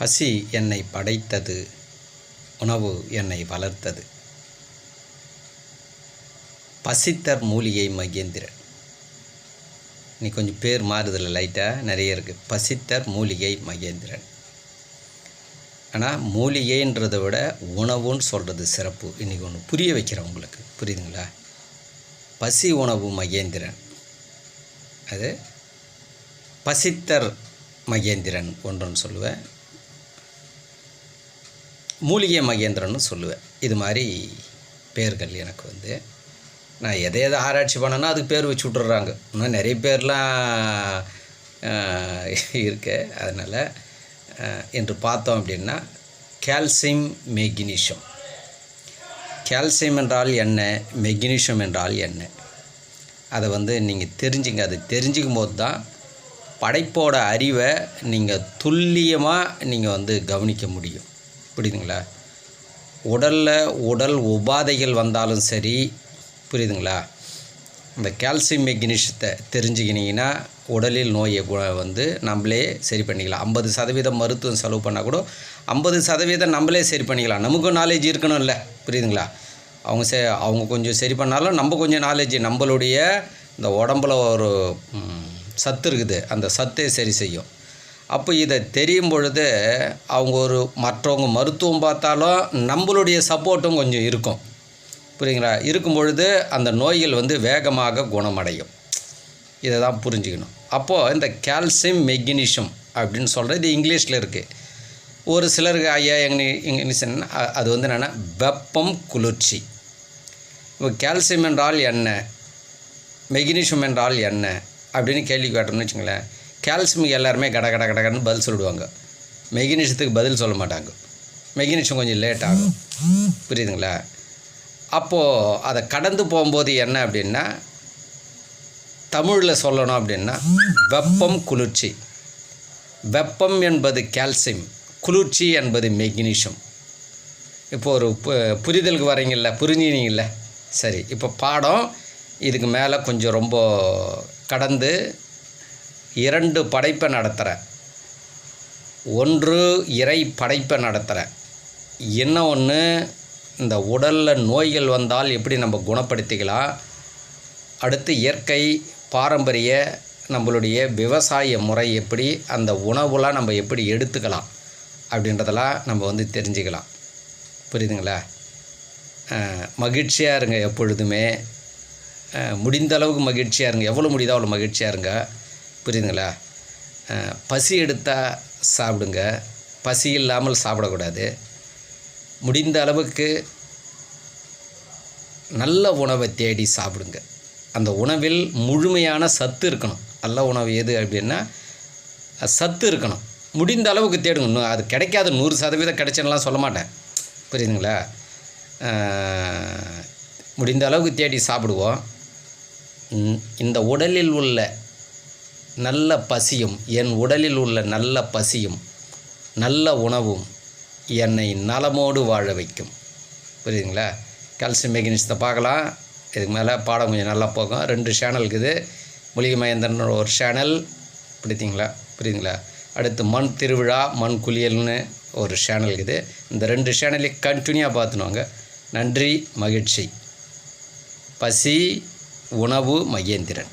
பசி என்னை படைத்தது உணவு என்னை வளர்த்தது. பசித்தர் மூலிகை மகேந்திரன். இன்னைக்கு கொஞ்சம் பேர் மாறுதில்ல லைட்டாக நிறைய இருக்குது பசித்தர் மூலிகை மகேந்திரன். ஆனால் மூலிகைன்றதை விட உணவுன்னு சொல்கிறது சிறப்பு. இன்றைக்கி ஒன்று புரிய வைக்கிறேன் உங்களுக்கு. புரியுதுங்களா? பசி உணவு மகேந்திரன். அது பசித்தர் மகேந்திரன் ஒன்றுன்னு சொல்லுவேன். மூலிகை மகேந்திரன்னு சொல்லுவேன். இது மாதிரி பேர்கள் எனக்கு வந்து. நான் எதை எதை ஆராய்ச்சி பண்ணேன்னா அதுக்கு பேர் வச்சு விட்டுறாங்க இன்னும் நிறைய பேர்லாம் இருக்கு. அதனால் என்று பார்த்தோம் அப்படின்னா கால்சியம் மெக்னீஷியம் கால்சியம் என்றால் என்ன? மெக்னீஷியம் என்றால் என்ன? அதை வந்து நீங்கள் தெரிஞ்சுங்க. அது தெரிஞ்சுக்கும் போது தான் படைப்போட அறிவை நீங்கள் துல்லியமாக நீங்கள் வந்து கவனிக்க முடியும். புரியுதுங்களா? உடலில் உடல் உபாதைகள் வந்தாலும் சரி புரியுதுங்களா? இந்த கால்சியம் மெக்னீஷியத்தை தெரிஞ்சுக்கினீங்கன்னா உடலில் நோயை வந்து நம்மளே சரி பண்ணிக்கலாம். ஐம்பது சதவீதம் மருத்துவம் செலவு பண்ணால் கூட ஐம்பது சதவீதம் நம்மளே சரி பண்ணிக்கலாம். நமக்கும் நாலேஜ் இருக்கணும்ல புரியுதுங்களா? அவங்க சே அவங்க கொஞ்சம் சரி பண்ணாலும் நம்ம கொஞ்சம் நாலேஜ் நம்மளுடைய இந்த உடம்புல ஒரு சத்து இருக்குது. அந்த சத்தே சரி செய்யும். அப்போ இதை தெரியும் பொழுது அவங்க ஒரு மற்றவங்க மருத்துவம் பார்த்தாலும் நம்மளுடைய சப்போர்ட்டும் கொஞ்சம் இருக்கும். புரியுங்களா இருக்கும் பொழுது அந்த நோய்கள் வந்து வேகமாக குணமடையும். இதை தான் புரிஞ்சுக்கணும். அப்போது இந்த கால்சியம் மெக்னீஷியம் அப்படின்னு சொல்கிறது இது இங்கிலீஷில் இருக்குது ஒரு சிலருக்கு ஐயா எங்க இங்கிலீஷன் என்ன? அது வந்து என்னென்னா வெப்பம் குளிர்ச்சி. இப்போ கால்சியம் என்றால் என்ன? மெக்னீஷியம் என்றால் என்ன? அப்படின்னு கேள்வி கேட்டோம்னு வச்சுங்களேன். கால்சியமுக்கு எல்லாருமே கட கட கடன்னு பதில் சொல்லிடுவாங்க. மெக்னீஷியத்துக்கு பதில் சொல்ல மாட்டாங்க. மெக்னீஷியம் கொஞ்சம் லேட் ஆகும். புரியுதுங்களா? அப்போது அதை கடந்து போகும்போது என்ன அப்படின்னா தமிழில் சொல்லணும் அப்படின்னா வெப்பம் குளிர்ச்சி. வெப்பம் என்பது கால்சியம். குளிர்ச்சி என்பது மெக்னீஷியம் இப்போ ஒரு பு புரிதலுக்கு வரீங்கள்ல புரிஞ்சினீங்கல்ல சரி இப்போ பாடம் இதுக்கு மேலே கொஞ்சம் ரொம்ப கடந்து இரண்டு படைப்பை நடத்துகிறேன் ஒன்று இறை படைப்பை நடத்துகிறேன் என்ன ஒன்று இந்த உடலில் நோய்கள் வந்தால் எப்படி நம்ம குணப்படுத்திக்கலாம்? அடுத்து இயற்கை பாரம்பரிய நம்மளுடைய விவசாய முறை எப்படி? அந்த உணவுலாம் நம்ம எப்படி எடுத்துக்கலாம்? அப்படின்றதெல்லாம் நம்ம வந்து தெரிஞ்சுக்கலாம். புரியுதுங்களா? மகிழ்ச்சியாக இருங்க எப்பொழுதுமே. முடிந்த அளவுக்கு மகிழ்ச்சியாக இருங்க. எவ்வளோ முடியுதோ அவ்வளோ மகிழ்ச்சியாக இருங்க. புரியுதுங்களா? பசி எடுத்தால் சாப்பிடுங்க. பசி இல்லாமல் சாப்பிடக்கூடாது. முடிந்த அளவுக்கு நல்ல உணவை தேடி சாப்பிடுங்க. அந்த உணவில் முழுமையான சத்து இருக்கணும். நல்ல உணவு எது அப்படின்னா சத்து இருக்கணும். முடிந்த அளவுக்கு தேடுங்க. இன்னும் அது கிடைக்காத நூறு சதவீதம் கிடைச்சேன்னுலாம் சொல்ல மாட்டேன். புரியுதுங்களா? முடிந்த அளவுக்கு தேடி சாப்பிடுவோம். இந்த உடலில் உள்ள நல்ல பசியும் என் உடலில் உள்ள நல்ல பசியும் நல்ல உணவும் என்னை நலமோடு வாழ வைக்கும். புரியுதுங்களா? கால்சியம் மெக்னீஷியத்தை பார்க்கலாம். இதுக்கு மேலே பாடம் கொஞ்சம் நல்லா போகும். ரெண்டு சேனல் இருக்குது. மூலிகை மகேந்திரன் ஒரு சேனல் பிடித்தீங்களா புரியுதுங்களா? அடுத்து மண் திருவிழா மண் குளியல்னு ஒரு சேனல் இருக்குது. இந்த ரெண்டு சேனலையும் கண்டினியூவாக பார்த்துனுவாங்க நன்றி மகிழ்ச்சி. பசி உணவு மகேந்திரன்.